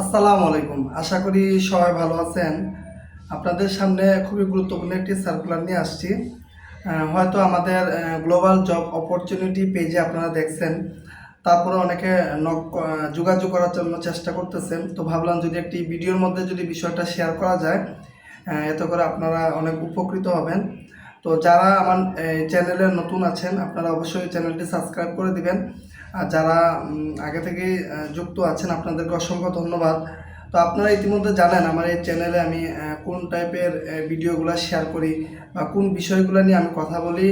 আসসালামু আলাইকুম। আশা করি সবাই ভালো আছেন। আপনাদের সামনে খুবই গুরুত্বপূর্ণ একটি সার্কুলার নিয়ে আসছি। হয়তো আমাদের গ্লোবাল জব অপরচুনিটি পেজে আপনারা দেখছেন। তারপরে অনেকে নক যোগাযোগ করার জন্য চেষ্টা করতেছেন। তো ভাবলাম যদি একটি ভিডিওর মধ্যে যদি বিষয়টা শেয়ার করা যায় এতে করে আপনারা অনেক উপকৃত হবেন। তো যারা আমার চ্যানেলে নতুন আছেন, আপনারা অবশ্যই চ্যানেলটি সাবস্ক্রাইব করে দিবেন। যারা আগে আহ, যুক্ত আছেন আপনাদেরকে অসংখ্য ধন্যবাদ। তো আপনারা ইতিমধ্যে জানেন আমার এই চ্যানেলে আমি কোন টাইপের ভিডিওগুলো শেয়ার করি বা কোন বিষয়গুলো নিয়ে আমি কথা বলি।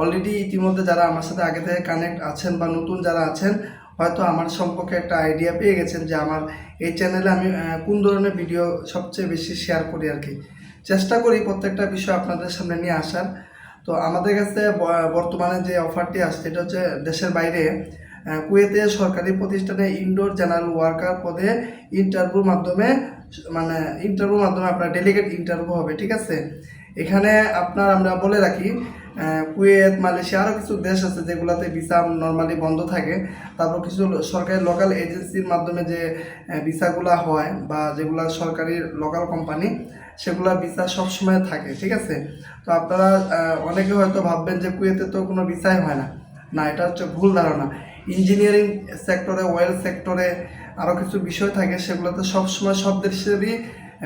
অলরেডি ইতিমধ্যে যারা আমার সাথে আগে থেকে কানেক্ট আছেন বা নতুন যারা আছেন হয়তো আমার সম্পর্কে একটা আইডিয়া পেয়ে গেছেন যে আমার এই চ্যানেলে আমি কোন ধরনের ভিডিও সবচেয়ে বেশি শেয়ার করি আর কি। চেষ্টা করি প্রত্যেকটা বিষয় আপনাদের সামনে নিয়ে আসার। তো আমাদের কাছে বর্তমানে যে অফারটি আসছে এটা হচ্ছে দেশের বাইরে। কুয়েতে সরকারি প্রতিষ্ঠানে ইনডোর জেনারেল ওয়ার্কার পদে ইন্টারভিউর মাধ্যমে মানে ইন্টারভিউর মাধ্যমে আপনার ডেলিগেট ইন্টারভিউ হবে, ঠিক আছে? এখানে আপনার আমরা বলে রাখি কুয়েত, মালয়েশিয়া আরও কিছু দেশ আছে যেগুলোতে ভিসা নর্মালি বন্ধ থাকে। তারপর কিছু সরকারি লোকাল এজেন্সির মাধ্যমে যে ভিসাগুলো হয় বা যেগুলো সরকারি লোকাল কোম্পানি সেগুলো ভিসা সবসময় থাকে, ঠিক আছে? তো আপনারা অনেকে হয়তো ভাববেন যে কুয়েতে তো কোনো ভিসাই হয় না। না, এটা হচ্ছে ভুল ধারণা। ইঞ্জিনিয়ারিং সেক্টরে, ওয়েল সেক্টরে আরও কিছু বিষয় থাকে, সেগুলোতে সবসময় সব দেশেরই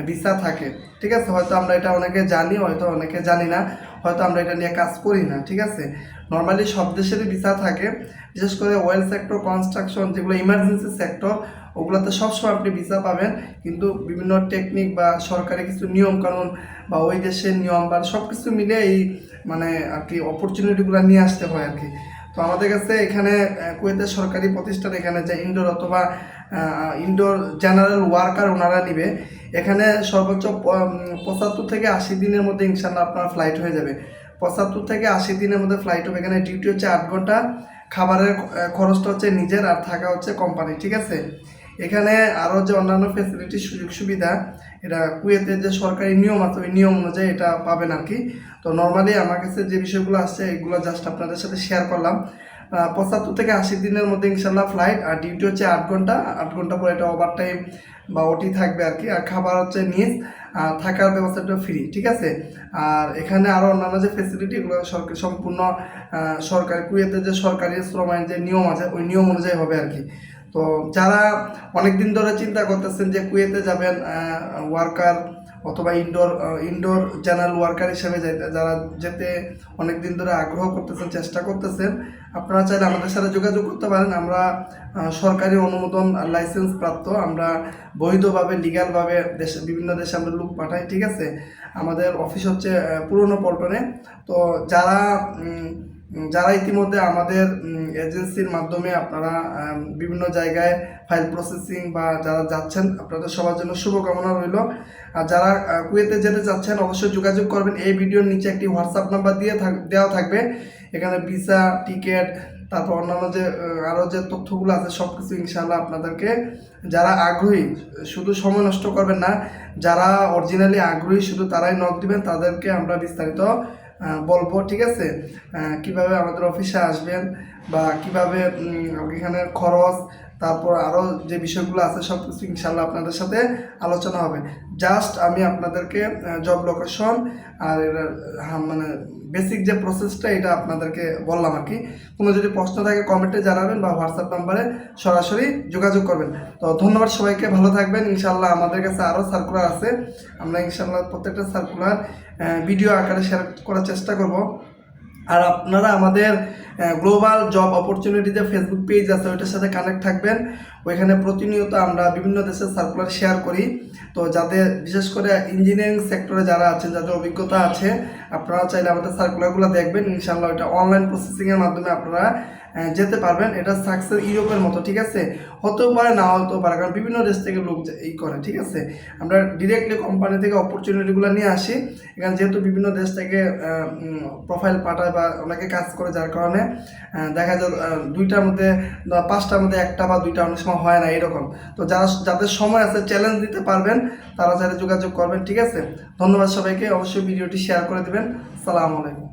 ভিসা থাকে। ঠিক আছে? হয়তো আমরা এটা অনেকে জানি, হয়তো অনেকে জানি না, হয়তো আমরা এটা নিয়ে কাজ করি না, ঠিক আছে? নর্মালি সব দেশেরই ভিসা থাকে, বিশেষ করে ওয়েল সেক্টর কনস্ট্রাকশন যেগুলো ইমার্জেন্সি সেক্টর ওগুলোতে সবসময় আপনি ভিসা পাবেন। কিন্তু বিভিন্ন টেকনিক বা সরকারি কিছু নিয়ম কানুন বা ওই দেশের নিয়ম বা সব কিছু মিলে এই মানে আর কি অপরচুনিটিগুলো নিয়ে আসতে হয় আর কি। তো আমাদের কাছে এখানে কুয়েতের সরকারি প্রতিষ্ঠান এখানে যে ইনডোর অথবা ইনডোর জেনারেল ওয়ার্কার ওনারা নিবে, এখানে সর্বোচ্চ পঁচাত্তর থেকে আশি দিনের মধ্যে ইনশাল্লাহ আপনার ফ্লাইট হয়ে যাবে। পঁচাত্তর থেকে আশি দিনের মধ্যে ফ্লাইট হবে, এখানে ডিউটি হচ্ছে আট ঘণ্টা, খাবারের খরচটা হচ্ছে নিজের আর থাকা হচ্ছে কোম্পানি ঠিক আছে? এখানে আরও যে অন্যান্য ফেসিলিটি সুযোগ সুবিধা, এটা কুয়েতের যে সরকারি নিয়ম আছে, ওই নিয়ম অনুযায়ী এটা পাবেন আর কি তো নর্মালি আমার কাছে যে বিষয়গুলো আসছে এগুলো জাস্ট আপনাদের সাথে শেয়ার করলাম। পঁচাত্তর থেকে আশি দিনের মধ্যে ইনশাল্লাহ ফ্লাইট আর ডিউটি হচ্ছে আট ঘণ্টা। আট ঘণ্টা পরে এটা ওভার টাইম বা ওটি থাকবে আর কি আর খাবার হচ্ছে নিজ আর থাকার ব্যবস্থাটা ফ্রি ঠিক আছে? আর এখানে আরও অন্যান্য যে ফেসিলিটি এগুলো সরকারি সম্পূর্ণ সরকারি কুয়েতের যে সরকারি শ্রম যে নিয়ম আছে, ওই নিয়ম অনুযায়ী হবে আর কি তো যারা অনেক দিন ধরে চিন্তা করতেছেন যে কুয়েতে যাবেন ওয়ার্কার অথবা ইনডোর ইনডোর জেনারেল ওয়ার্কার হিসেবে যারা যেতে অনেক দিন ধরে আগ্রহ করতেছেন, চেষ্টা করতেছেন, আপনারা চাইলে আমাদের সাথে যোগাযোগ করতে পারেন। আমরা সরকারি অনুমোদন লাইসেন্স প্রাপ্ত, আমরা বৈধভাবে লিগালভাবে দেশে, বিভিন্ন দেশে আমরা লোক পাঠাই, ঠিক আছে? আমাদের অফিস হচ্ছে পুরনো পল্টনে। তো যারা যারা ইতিমধ্যে আমাদের এজেন্সির মাধ্যমে আপনারা বিভিন্ন জায়গায় ফাইল প্রসেসিং বা যারা যাচ্ছেন, আপনাদের সবার জন্য শুভকামনা রইল। আর যারা কুয়েতে যেতে চাচ্ছেন, অবশ্যই যোগাযোগ করবেন। এই ভিডিওর নিচে একটি হোয়াটসঅ্যাপ নাম্বার দিয়ে দেওয়া থাকবে। এখানে ভিসা টিকিট তারপর অন্যান্য যে আরও যে তথ্যগুলো আছে সব কিছু ইনশাল্লাহ আপনাদেরকে, যারা আগ্রহী, শুধু সময় নষ্ট করবেন না, যারা অরিজিনালি আগ্রহী, শুধু তারাই নক দিবেন, তাদেরকে আমরা বিস্তারিত বলব ঠিক আছে? কীভাবে আমাদের অফিসে আসবেন বা কীভাবে এখানে খরচ তারপর আরও যে বিষয়গুলো আছে, সব কিছু ইনশাল্লাহ আপনাদের সাথে আলোচনা হবে। জাস্ট আমি আপনাদেরকে জব লোকেশন আর মানে বেসিক যে প্রসেসটা এটা আপনাদেরকে বললাম আর কি। কোনো যদি প্রশ্ন থাকে কমেন্টে জানাবেন বা হোয়াটসঅ্যাপ নাম্বারে সরাসরি যোগাযোগ করবেন। তো ধন্যবাদ সবাইকে, ভালো থাকবেন। ইনশাল্লাহ আমাদের কাছে আরও সার্কুলার আছে। আমরা ইনশাল্লাহ প্রত্যেকটা সার্কুলার ভিডিও আকারে শেয়ার করার চেষ্টা করব। আর আপনারা আমাদের গ্লোবাল জব অপরচুনিটিতে ফেসবুক পেজ আছে, ওইটার সাথে কানেক্ট থাকবেন। ওইখানে প্রতিনিয়ত আমরা বিভিন্ন দেশের সার্কুলার শেয়ার করি। তো যাদের বিশেষ করে ইঞ্জিনিয়ারিং সেক্টরে যারা আছেন, যাদের অভিজ্ঞতা আছে, আপনারা চাইলে আমাদের সার্কুলারগুলো দেখবেন। ইনশাল্লাহ ওইটা অনলাইন প্রসেসিংয়ের মাধ্যমে আপনারা যেতে পারবেন। এটা সাকসেস ইউরোপের মতো, ঠিক আছে? হতেও পারে না হতেও পারে, কারণ বিভিন্ন দেশ থেকে লোক যে- এই করে, ঠিক আছে? আমরা ডিরেক্টলি কোম্পানি থেকে অপরচুনিটিগুলো নিয়ে আসি। এখানে যেহেতু বিভিন্ন দেশ থেকে প্রোফাইল পাঠায় বা অনেকে কাজ করে যার কারণে দেখা যায় দুইটার মধ্যে পাঁচটার মধ্যে একটা বা দুইটা অনেক সময় হয় না এরকম। তো যারা, যাদের সময় আছে চ্যালেঞ্জ দিতে পারবেন, তারা চাইলে যোগাযোগ করবেন, ঠিক আছে? ধন্যবাদ সবাইকে, অবশ্যই ভিডিওটি শেয়ার করে দেবেন। সালাম আলাইকুম।